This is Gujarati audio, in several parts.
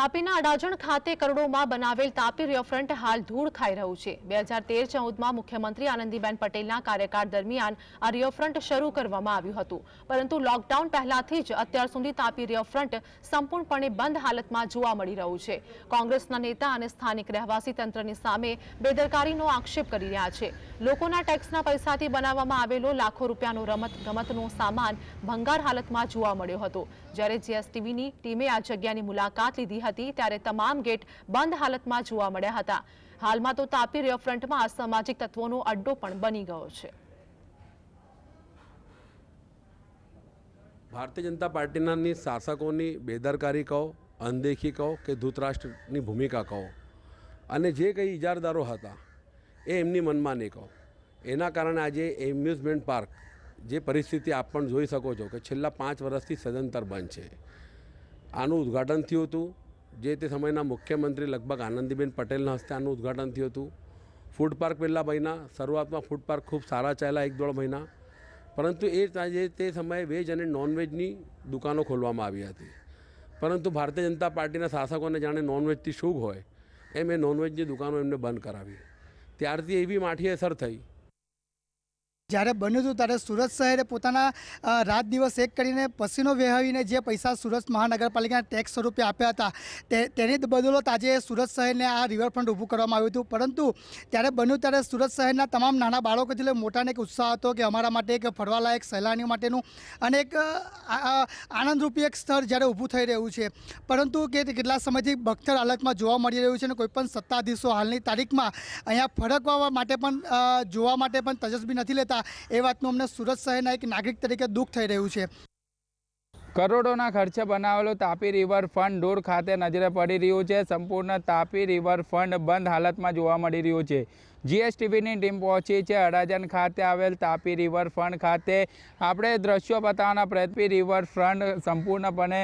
તાપીના અડાજણ ખાતે કરોડોમાં બનાવેલ તાપી રિવરફ્રન્ટ હાલ ધૂળ ખાઈ રહ્યું છે. બે હજાર તેર ચૌદમાં મુખ્યમંત્રી આનંદીબેન પટેલના કાર્યકાળ દરમિયાન આ રિવરફ્રન્ટ શરૂ કરવામાં આવ્યું હતું. પરંતુ લોકડાઉન પહેલાથી જ અત્યાર સુધી તાપી રિવરફ્રન્ટ સંપૂર્ણપણે બંધ હાલતમાં જોવા મળી રહ્યું છે. કોંગ્રેસના નેતા અને સ્થાનિક રહેવાસી તંત્રની સામે બેદરકારીનો આક્ષેપ કરી રહ્યા છે. લોકોના ટેક્સના પૈસાથી બનાવવામાં આવેલો લાખો રૂપિયાનો રમત ગમતનો સામાન ભંગાર હાલતમાં જોવા મળ્યો હતો. જ્યારે જીએસટીવીની ટીમે આ જગ્યાની મુલાકાત લીધી હતી ત્યારે તમામ ગેટ બંધ હાલતમાં જોવા મળ્યા હતા. હાલમાં તો તાપી રિવરફ્રન્ટમાં અસામાજિક તત્વોનો અડ્ડો પણ બની ગયો છે. ભારતીય જનતા પાર્ટીનાની શાસકોની બેદરકારી કહો, અનદેખી કહો કે ધૂતરાષ્ટ્રની ભૂમિકા કહો. અને જે કંઈ ઇજારદારો હતા, એ એમની મનમાની કહો. એના કારણે આજે એમ્યુઝમેન્ટ પાર્ક, જે પરિસ્થિતિ આપ પણ જોઈ શકો છો કે છેલ્લા પાંચ વર્ષથી સદંતર બંધ છે. આનું ઉદ્ઘાટન થયું હતું. જે તે સમયના મુખ્યમંત્રી લગભગ આનંદીબેન પટેલના હસ્તે આનું ઉદ્ઘાટન થયું હતું. ફૂડ પાર્ક પહેલાં મહિના, શરૂઆતમાં ફૂડ પાર્ક ખૂબ સારા ચાલ્યા એક દોઢ મહિના. પરંતુ એ જે તે સમયે વેજ અને નોનવેજની દુકાનો ખોલવામાં આવી હતી. પરંતુ ભારતીય જનતા પાર્ટીના શાસકોને જાણે નોનવેજથી શુભ હોય એમ એ નોનવેજની દુકાનો એમને બંધ કરાવી. ત્યારથી એવી માઠી અસર થઈ જ્યારે બન્યું હતું ત્યારે સુરત શહેરે પોતાના રાત દિવસ એક કરીને પસીનો વહેવીને જે પૈસા સુરત મહાનગરપાલિકાના ટેક્સ સ્વરૂપે આપ્યા હતા, તે, તેની જ બદોલત આજે સુરત શહેરને આ રિવરફ્રન્ટ ઊભું કરવામાં આવ્યું હતું. પરંતુ ત્યારે બન્યું ત્યારે સુરત શહેરના તમામ નાના બાળકોથી લઈ મોટાને એક ઉત્સાહ હતો કે અમારા માટે એક ફરવાલાયક સહેલાણીઓ માટેનું અને એક આનંદરૂપી એક સ્થળ જ્યારે ઊભું થઈ રહ્યું છે. પરંતુ કે કેટલા સમયથી બખ્તર હાલતમાં જોવા મળી રહ્યું છે અને કોઈપણ સત્તાધીશો હાલની તારીખમાં અહીંયા ફરકવા માટે પણ જોવા માટે પણ તજસ્વી નથી લેતા. એ વાતનું અમને સુરત શહેરના એક નાગરિક તરીકે દુઃખ થઈ રહ્યું છે. કરોડોના ખર્ચે બનાવેલું તાપી રિવર ફંડ દૂર ખાતે નજરે પડી રહ્યું છે. સંપૂર્ણ તાપી રિવર બંધ હાલતમાં જોવા મળી રહ્યું છે. જીએસટીવીની ટીમ પહોંચી છે. અડાજણ ખાતે આવેલ તાપી રિવર ખાતે. આપણે દ્રશ્યો બતાવવાના પ્રયત્ન રિવર સંપૂર્ણપણે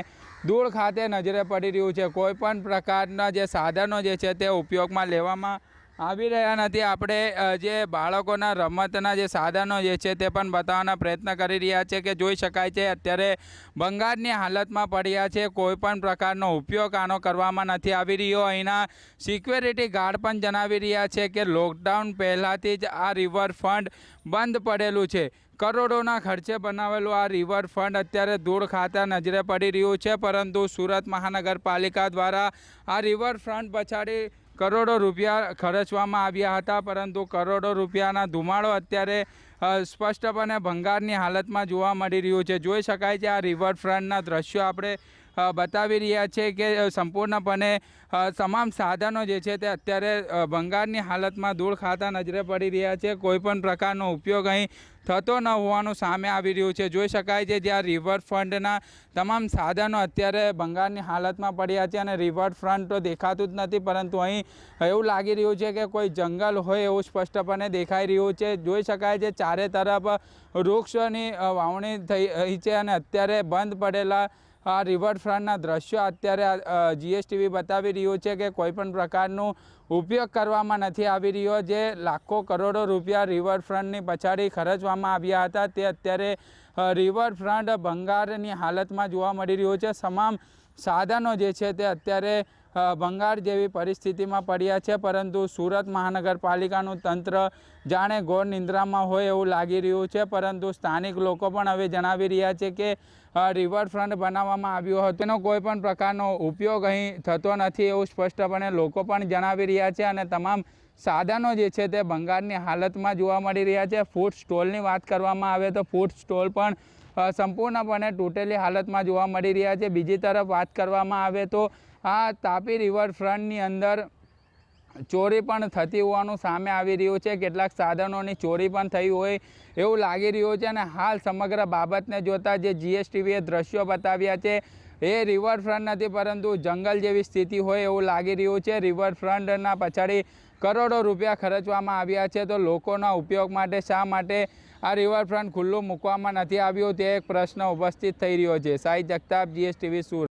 દૂર ખાતે નજરે પડી રહ્યું છે. કોઈ પણ પ્રકારના જે સાધનો જે છે તે ઉપયોગમાં લેવામાં આવી રહ્યા નથી. આપણે જે બાળકોના રમતના જે સાધનો જે છે તે પણ બતાવવાના પ્રયત્ન કરી રહ્યા છે કે જોઈ શકાય છે, અત્યારે બંગાળની હાલતમાં પડ્યા છે, કોઈ પણ પ્રકારનો ઉપયોગ આનો કરવામાં નથી આવી રહ્યો. અહીંના સિક્યોરિટી ગાર્ડ પણ જણાવી રહ્યા છે કે લોકડાઉન પહેલાંથી જ આ રિવરફ્રન્ટ બંધ પડેલું છે. કરોડોના ખર્ચે બનાવેલું આ રિવરફ્રન્ટ અત્યારે ધૂળ ખાતા નજરે પડી રહ્યું છે, પરંતુ સુરત મહાનગરપાલિકા દ્વારા આ રિવરફ્રન્ટ પછાડી કરોડો રૂપિયા ખર્ચવામાં આવ્યા હતા, પરંતુ કરોડો રૂપિયાના ધુમાડો અત્યારે સ્પષ્ટપણે ભંગારની હાલતમાં જોવા મળી રહ્યું છે. જોઈ શકાય છે આ રિવરફ્રન્ટના દ્રશ્યો આપણે બતાવી રહ્યા છે કે સંપૂર્ણપણે તમામ સાધનો જે છે તે અત્યારે ભંગારની હાલતમાં ધૂળ ખાતા નજરે પડી રહ્યા છે. કોઈપણ પ્રકારનો ઉપયોગ અહીં થતો ન હોવાનું સામે આવી રહ્યું છે. જોઈ શકાય છે જ્યાં રિવરફ્રન્ટના તમામ સાધનો અત્યારે ભંગારની હાલતમાં પડ્યા છે અને રિવરફ્રન્ટ તો દેખાતું જ નથી, પરંતુ અહીં એવું લાગી રહ્યું છે કે કોઈ જંગલ હોય એવું સ્પષ્ટપણે દેખાઈ રહ્યું છે. જોઈ શકાય છે ચારે તરફ વૃક્ષોની વાવણી થઈ રહી છે અને અત્યારે બંધ પડેલા આ રિવરફ્રન્ટના દ્રશ્યો અત્યારે જીએસટીવી બતાવી રહ્યું છે કે કોઈપણ પ્રકારનું ઉપયોગ કરવામાં નથી આવી રહ્યો. જે લાખો કરોડો રૂપિયા રિવરફ્રન્ટની પછાડી ખર્ચવામાં આવ્યા હતા, તે અત્યારે રિવરફ્રન્ટ ભંગારની હાલતમાં જોવા મળી રહ્યું છે. તમામ સાધનો જે છે તે અત્યારે ભંગાર જેવી પરિસ્થિતિમાં પડ્યા છે, પરંતુ સુરત મહાનગરપાલિકાનું તંત્ર જાણે ઘોર નિંદ્રામાં હોય એવું લાગી રહ્યું છે, પરંતુ સ્થાનિક લોકો પણ હવે જણાવી રહ્યા છે કે રિવરફ્રન્ટ બનાવવામાં આવ્યો હતો. તેનો કોઈ પણ પ્રકારનો ઉપયોગ અહીં થતો નથી એવું સ્પષ્ટપણે લોકો પણ જણાવી રહ્યા છે અને તમામ સાધનો જે છે તે ભંગારની હાલતમાં જોવા મળી રહ્યા છે. ફૂડ સ્ટોલની વાત કરવામાં આવે તો ફૂડ સ્ટોલ પણ સંપૂર્ણપણે તૂટેલી હાલતમાં જોવા મળી રહ્યા છે. બીજી તરફ વાત કરવામાં આવે તો આ તાપી રિવરફ્રન્ટની અંદર ચોરી પણ થતી હોવાનું સામે આવી રહ્યું છે. કેટલાક સાધનોની ચોરી પણ થઈ હોય એવું લાગી રહ્યું છે અને હાલ સમગ્ર બાબતને જોતાં જે જીએસટીવીએ દ્રશ્યો બતાવ્યા છે, એ રિવરફ્રન્ટ નથી પરંતુ જંગલ જેવી સ્થિતિ હોય એવું લાગી રહ્યું છે. રિવરફ્રન્ટના પછાડી કરોડો રૂપિયા ખર્ચવામાં આવ્યા છે. તો લોકોના ઉપયોગ માટે શા માટે આ રિવરફ્રન્ટ ખુલ્લું મૂકવામાં નથી આવ્યું તે એક પ્રશ્ન ઉપસ્થિત થઈ રહ્યો છે. સાઈ જગતાપ જીએસટીવી સુરત.